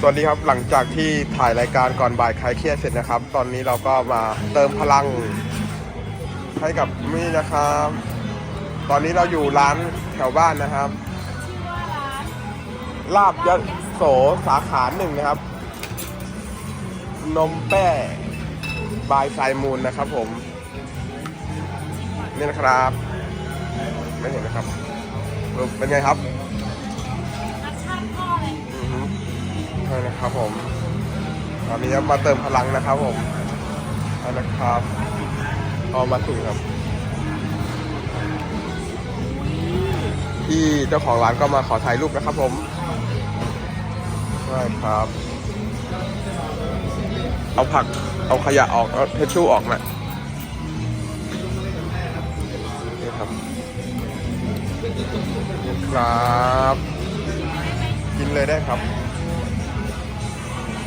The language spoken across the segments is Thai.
สวัสดีครับหลังจากที่ถ่ายรายการก่อนบ่ายคลายเครียดเสร็จนะครับ ตอนนี้เราก็มาเติมพลัง ให้กับมี่นะครับ ตอนนี้เราอยู่ร้านแถวบ้านนะครับ ลาบยโสสาขาหนึ่งนะครับ นมแป้บายสายมูลนะครับผม นี่นะครับ ไม่เห็นนะครับ เป็นไงครับ ใช่นะครับผมตอนนี้มาเติมพลังนะครับผมนะครับเอามาถึงครับที่เจ้าของร้านก็มาขอถ่ายรูปนะครับผมใช่ครับ เอาผัก เอาขยะออก เอาเทชชู่ออกนะนี่ครับนี่ครับ กินเลยได้ครับ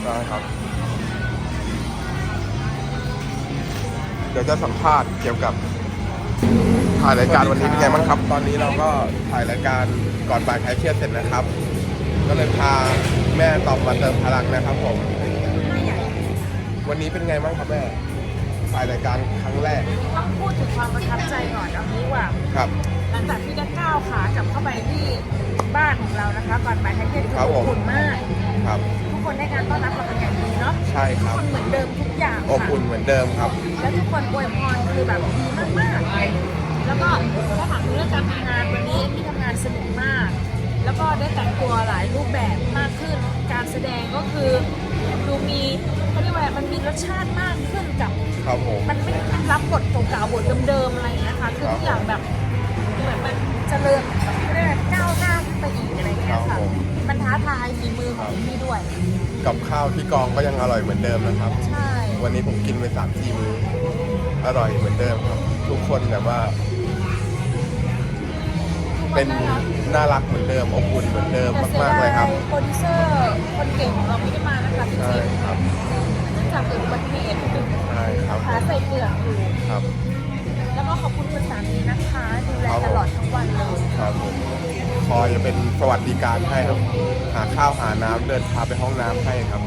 ได้ครับ เดี๋ยวจะสัมภาษณ์เกี่ยวกับถ่ายรายการวันนี้เป็นไงบ้างครับ ตอนนี้เราก็ถ่ายรายการก่อนบ่ายคลายเครียดเสร็จนะครับ ก็เลยพาแม่ตอบมาเติมพลังนะครับผม วันนี้เป็นไงบ้างครับแม่ถ่ายรายการครั้งแรก ต้องพูดถึงความประทับใจก่อนเอางี้ว่า ครับ หลังจากที่ได้ก้าวขากลับเข้าไปที่บ้านของเรานะคะก่อนไปแท็กเก็ตครับผมอบอุ่นมาก ครับ ทุกคนได้การต้อนรับเราเป็นอย่างดีเนาะใช่คทุกรับคนเหมือนเดิมทุกอย่างอบค่ะอุ่นเหมือนเดิมครับ แล้วทุกคนอวยพรคือแบบดีมากๆ แล้วก็ถ้าถามเรื่องการทำงานวันนี้ที่ทำงานสนุกมาก แล้วก็ได้แต่งตัวหลายรูปแบบมากขึ้น การแสดงก็คือดูมีเขาเรียกว่าอะไรมันมีรสชาติมากขึ้นกับครับผมมันไม่ได้รับบทเก่าๆบทเดิมๆอะไรอย่างเงี้ยค่ะคือทุกอย่างแบบเหมือนมันเจริญเรียกว่าก้าวหน้าขึ้นไปอีก อะไรอย่างเงี้ยค่ะมันท้าทายฝีมือของพี่ด้วย กับข้าวที่กองก็ยังอร่อยเหมือนเดิมนะครับ ใช่ วันนี้ผมกินไปสามสี่มื้ออร่อยเหมือนเดิมครับ ทุกคนแบบว่า เป็นน่ารักเหมือนเดิมอบอุ่นเหมือนเดิมแต่เสียมากๆดาเลยครับ โปรดิวเซอร์คนเก่งของเราไม่ได้มานะคะจริใช่งครับๆเนื่องจากเกิดอุบัติเหตุใช่ครับขาใส่เปลือกอยู่ ครับ แล้วก็ขอบคุณ อยจะเป็นสวัสดิการให้ครับ หาข้าวหาน้ำเดินพาไปห้องน้ำให้ครับ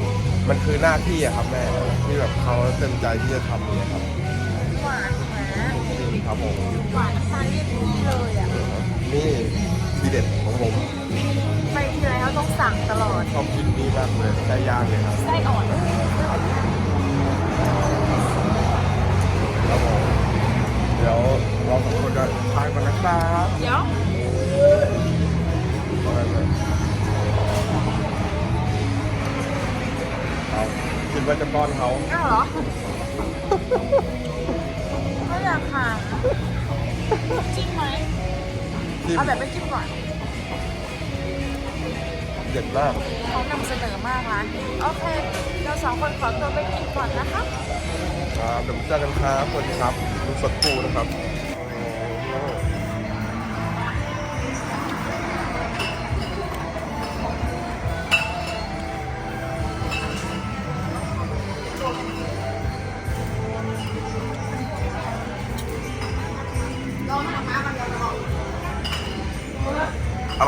มันคือหน้าที่อะครับแม่ที่แบบเขาเต็มใจที่จะทำเนี่ยครับหวานนะครับผมหวานน้ำตาลเรียกพี่เลยอะ นี่ทีเด็ดของผมไปทีไรเขาต้องสั่งตลอดชอบกินนี่มากเลยไส้ย่างเลยครับไส้อ่อนครับผมเดี๋ยวเราสองคนจะทานกันนะครับ เดี๋ยว ครับคิดว่าจะป้อนเขาอ้าวเหรอ ไม่อยากค่ะจิ้มไหมที่เอาแบบไม่จิ้มก่อนเด็ดมากเขานำเสนอมากร้านนี้โอเค เราสองคนขอตัวไปกินก่อนนะคะครับเดี๋ยวมาเจอกันครับสวัสดีครับดูสดคูนะครับ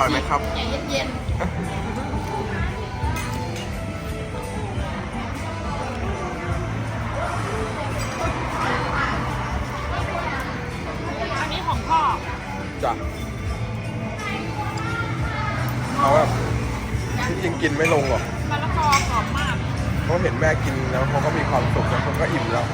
ร่อยไหมครับอย่าเย็นๆอันนี้ของพ่อจ้ะเขาแบบที่จริงกินไม่ลงหรอกมะละกอกรอบมากเขาเห็นแม่กินแล้วเขาก็มีความสุขแล้วเขาก็อิ่มแล้ว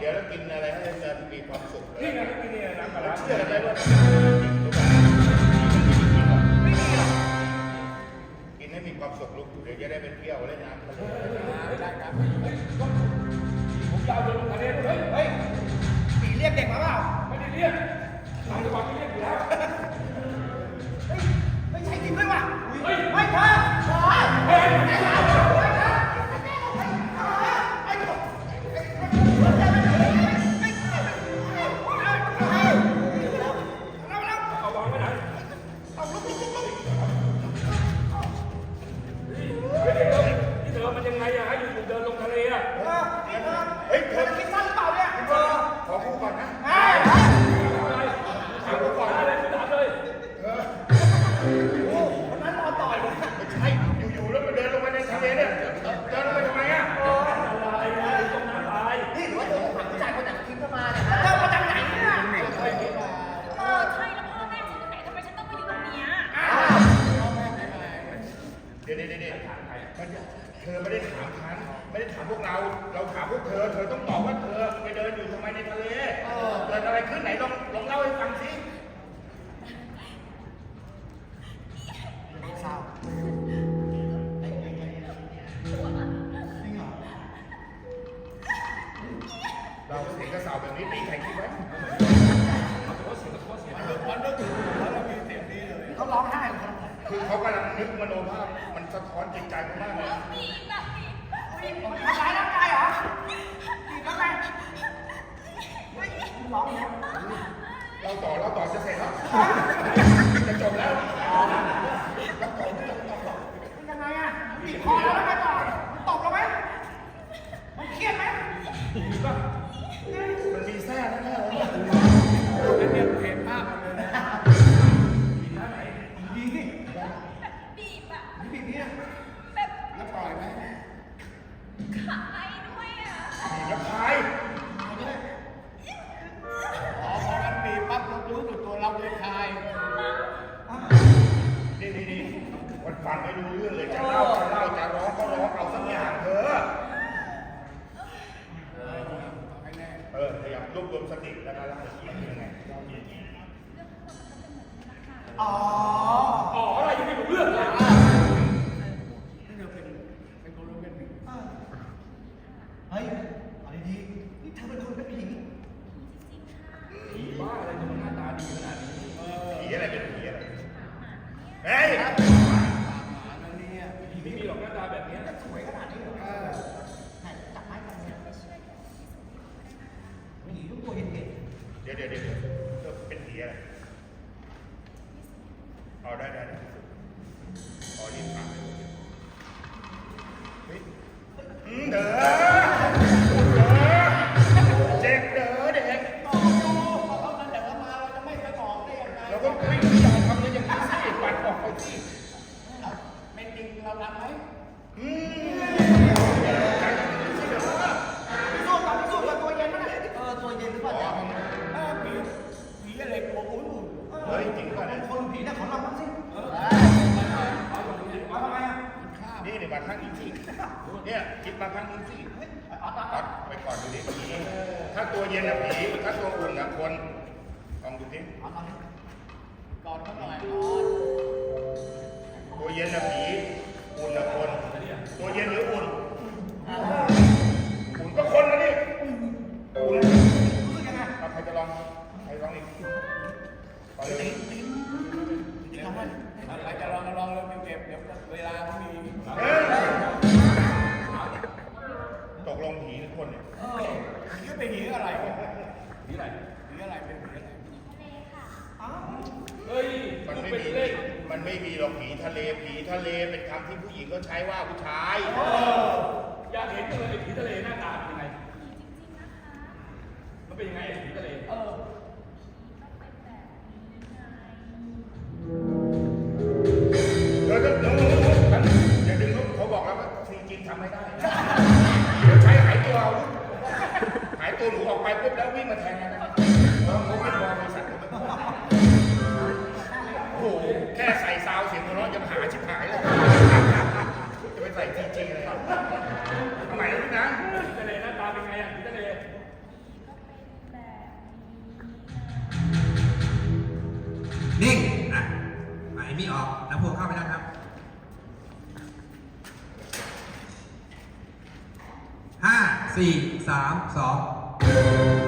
เอางี้เดี๋ยวเรากินอะไรให้อาจารย์มีความสุขเลยนี่ไงกินนี่น้ำปลาร้าเชื่อไหมว่ากินให้มีความสุขลูกเดี๋ยวจะได้ไปเที่ยวเล่นน้ำทะเลนี่เธามใครเธอไม่ได้ถามฉันไม่ได้ถามพวกเรา เราถามพวกเธอ เธอต้องตอบว่าเธอไปเดินอยู่ทำไมในทะเลเกิดอะไรขึ้นไหนลองลองเล่าให้ฟังสิเราเสียงกรเสาแบบนี้มีใครกี่วันเขาร้องไห้ คือเขากำลังนึกมโนภาพมันสะท้อนจิตใจเขามากเลยนะบีบแบบบีบบีบทำร้ายร่างกายเหรอบีบทำไมร้องเนี่ยเราต่อเราต่อจะเสร็จแล้วจะจบแล้ว ฟังไม่รู้เรื่องเลยจะเล่าจะเล่าจะร้องก็ร้องเอาสักอย่างเถอะเออพยายามรวบรวมสติแล้วก็เล่าอีกยังไงอ๋อ ฮ้ยจริงป่ะเนี่ยคนผีเนี่ยของเราบ้างสิเอาทำไมอะนี่เนี่ยมาครั้งนี้สิเนี่ยคิดมาครั้งนี้สิตัดไปก่อนดูดิผีถ้าตัวเย็นอะผีถ้าตัวอุ่นอะคนลองดูดิเอาตอนนี้ก่อนเขาหน่อยตัวเย็นอะผี เวลาที่มีตกลงผีทุกคนเนี่ยเออผีก็เป็นผีอะไรผีอะไรผีอะไรเป็นผีอะไรทะเลค่ะเฮ้ยมันไม่มีมันไม่มีหรอกผีทะเลผีทะเลเป็นคำที่ผู้หญิงก็ใช้ว่าผู้ชายอย ตัวหนูออกไปปุ๊บแล้ววิ่งมาแทนกันนะเออผมไม่พอบริษัทโอ้โห แค่ใส่ซาวเสียงหัวเราะยังหาชิบหายเลย จะไปใส่จริงๆเลยทำไมลูกนะทะเลหน้าตาเป็นไงอะทะเลนิ่งอะไอมีออกน้ำพวงเข้าไปแล้ครับห้าสี่สามสอง Thank you.